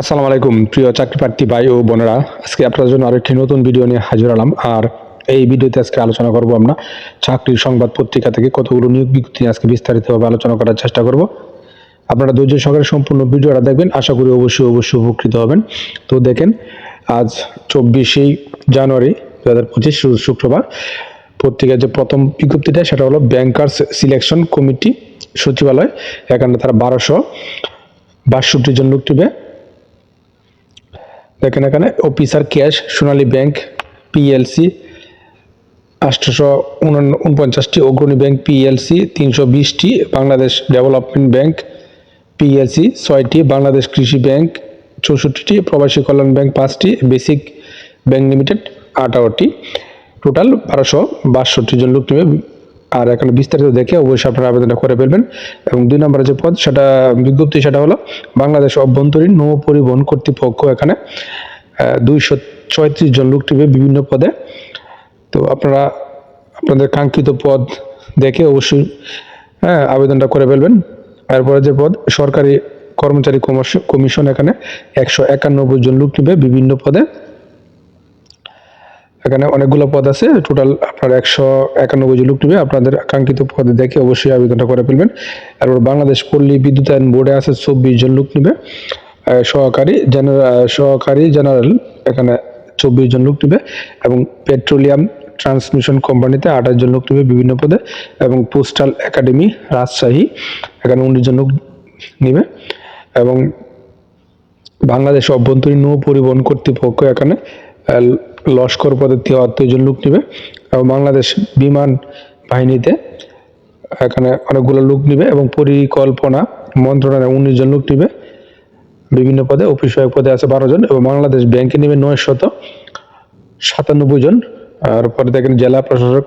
আসসালামু আলাইকুম, প্রিয় চাকরি প্রার্থী ভাই ও বোনেরা। আজকে আপনার জন্য আরেকটি নতুন ভিডিও নিয়ে হাজির হলাম। আর এই ভিডিওতে আজকে আলোচনা করব আমরা চাকরির সংবাদ পত্রিকা থেকে কতগুলো নিয়োগ বিজ্ঞপ্তি আজকে বিস্তারিতভাবে আলোচনা করার চেষ্টা করব। আপনারা ধৈর্য সহকারে সম্পূর্ণ ভিডিওটা দেখবেন। আশা করি অবশ্যই অবশ্যই উপকৃত হবেন। তো দেখেন, আজ চব্বিশেই জানুয়ারি দু হাজার পঁচিশ শুক্রবার। পত্রিকার যে প্রথম বিজ্ঞপ্তিটা, সেটা হলো ব্যাংকার্স সিলেকশন কমিটি সচিবালয়। এখানে তারা বারোশো বাষট্টি জন লোক নেবে। দেখেন এখানে officer cash Sonali bank PLC আটশোশো উনপঞ্চাশটি অগ্রণী ব্যাংক পিএলসি তিনশো বিশটি বাংলাদেশ ডেভেলপমেন্ট ব্যাংক পিএলসি ছয়টি বাংলাদেশ কৃষি ব্যাংক চৌষট্টিটি প্রবাসী কল্যাণ ব্যাংক পাঁচটি বেসিক ব্যাংক লিমিটেড আঠারোটি। টোটাল বারোশো বাষট্টি জন লোক নেবে। আর এখানে বিস্তারিত দেখে অবশ্যই আপনারা আবেদনটা করে ফেলবেন। এবং দুই নম্বরে যে পদ, সেটা বিজ্ঞপ্তি সেটা হলো, বাংলাদেশ অভ্যন্তরীণ নৌ পরিবহন কর্তৃপক্ষ এখানে দুইশো ছয়ত্রিশ জন লোক নেবে বিভিন্ন পদে। তো আপনারা আপনাদের কাঙ্ক্ষিত পদ দেখে অবশ্যই হ্যাঁ আবেদনটা করে ফেলবেন। এরপরে যে পদ, সরকারি কর্মচারী কমিশন এখানে একশো একানব্বই জন লোক নেবে বিভিন্ন পদে। এখানে অনেকগুলো পদ আছে। টোটাল আপনার একশো একানব্বই জন লোক নেবে। আপনাদের আকাঙ্ক্ষিত পদে দেখে অবশ্যই আবেদনটা করে ফেলবেন। তারপর বাংলাদেশ পল্লী বিদ্যুতায়ন বোর্ডে আছে চব্বিশ জন লোক নেবে। সহকারী জেনারেল সহকারী জেনারেল এখানে চব্বিশ জন লোক নেবে এবং পেট্রোলিয়াম ট্রান্সমিশন কোম্পানিতে আঠাশ জন লোক নেবে বিভিন্ন পদে এবং পোস্টাল একাডেমি রাজশাহী এখানে উনিশ জন লোক নেবে এবং বাংলাদেশ অভ্যন্তরীণ নৌ পরিবহন কর্তৃপক্ষ এখানে লস্কর পদে তিয়াত্তর জন লোক নেবে এবং বাংলাদেশ বিমান বাহিনীতে এখানে অনেকগুলো লোক নেবে এবং পরিকল্পনা মন্ত্রণালয়ে উনিশ জন লোক নেবে। বিভিন্ন পদে, অফিস সহায়ক পদে আছে বারো জন এবং বাংলাদেশ ব্যাংকে নেবে নয় শত সাতানব্বই জন। আর পরে দেখেন জেলা প্রশাসক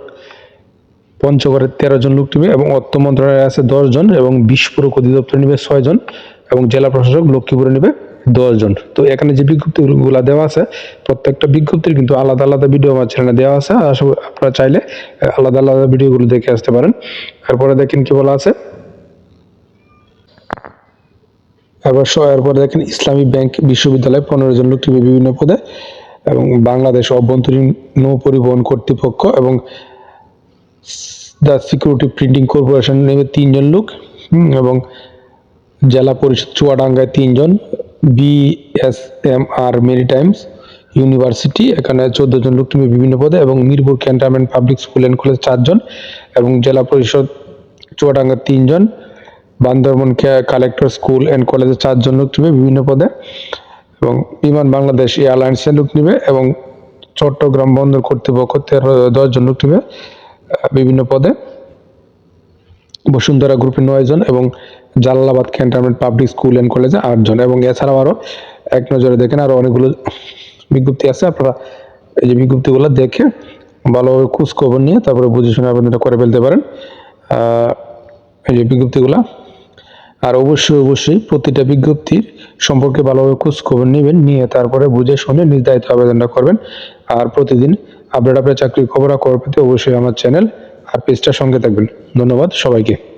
পঞ্চগড়ে তেরো জন লোক নেবে এবং অর্থ মন্ত্রণালয়ে আছে দশ জন এবং বিস্ফোরক অধিদপ্তর নেবে ছয় জন এবং জেলা প্রশাসক লক্ষ্মীপুরে নেবে দশ জন। তো এখানে যে বিজ্ঞপ্তিগুলো দেওয়া আছে, প্রত্যেকটা বিজ্ঞপ্তির কিন্তু আলাদা আলাদা ভিডিও আমার চ্যানেলে দেওয়া আছে করি আপনারা চাইলে আলাদা আলাদা ভিডিওগুলো দেখে আসতে পারেন। তারপরে দেখেন কি বলা আছে। এবার এরপরে দেখেন, ইসলামী ব্যাংক বিশ্ববিদ্যালয় পনেরো জন লোক বিভিন্ন পদে, এবং বাংলাদেশ অভ্যন্তরীণ নৌ পরিবহন কর্তৃপক্ষ এবং দ্য সিকিউরিটি প্রিন্টিং কর্পোরেশন নেবে তিনজন লোক এবং জেলা পরিষদ চুয়াডাঙ্গায় তিনজন বিএসএম আর মেরিটাইমস ইউনিভার্সিটি এখানে চোদ্দ জন লোক নেবে বিভিন্ন পদে এবং Mirpur cantonment public school and college চারজন এবং জেলা পরিষদ চুয়াডাঙ্গা তিনজন বান্দরবন কালেক্টর স্কুল অ্যান্ড কলেজে চারজন লোক নেবে বিভিন্ন পদে এবং বিমান বাংলাদেশ এয়ারলাইন্সে লোক নেবে এবং চট্টগ্রাম বন্দর কর্তৃপক্ষ তেরো দশজন লোক নেবে বিভিন্ন পদে। বসুন্ধরা গ্রুপে নয়জন এবং Jalalabad cantonment public school and কলেজে আটজন। এবং এছাড়াও আরও এক নজরে দেখেন আরও অনেকগুলো বিজ্ঞপ্তি আছে, আপনারা এই যে বিজ্ঞপ্তিগুলো দেখে ভালোভাবে খোঁজখবর নিয়ে তারপরে বুঝে শুনে আবেদনটা করে ফেলতে পারেন। এই যে বিজ্ঞপ্তিগুলা। আর অবশ্যই অবশ্যই প্রতিটা বিজ্ঞপ্তির সম্পর্কে ভালোভাবে খোঁজখবর নেবেন, নিয়ে তারপরে বুঝে শুনে নির্ধারিত আবেদনটা করবেন। আর প্রতিদিন আপডেট আপডেট চাকরির খবর খবর পেতে অবশ্যই আমার চ্যানেল আর পেজটার সঙ্গে থাকবেন। ধন্যবাদ সবাইকে।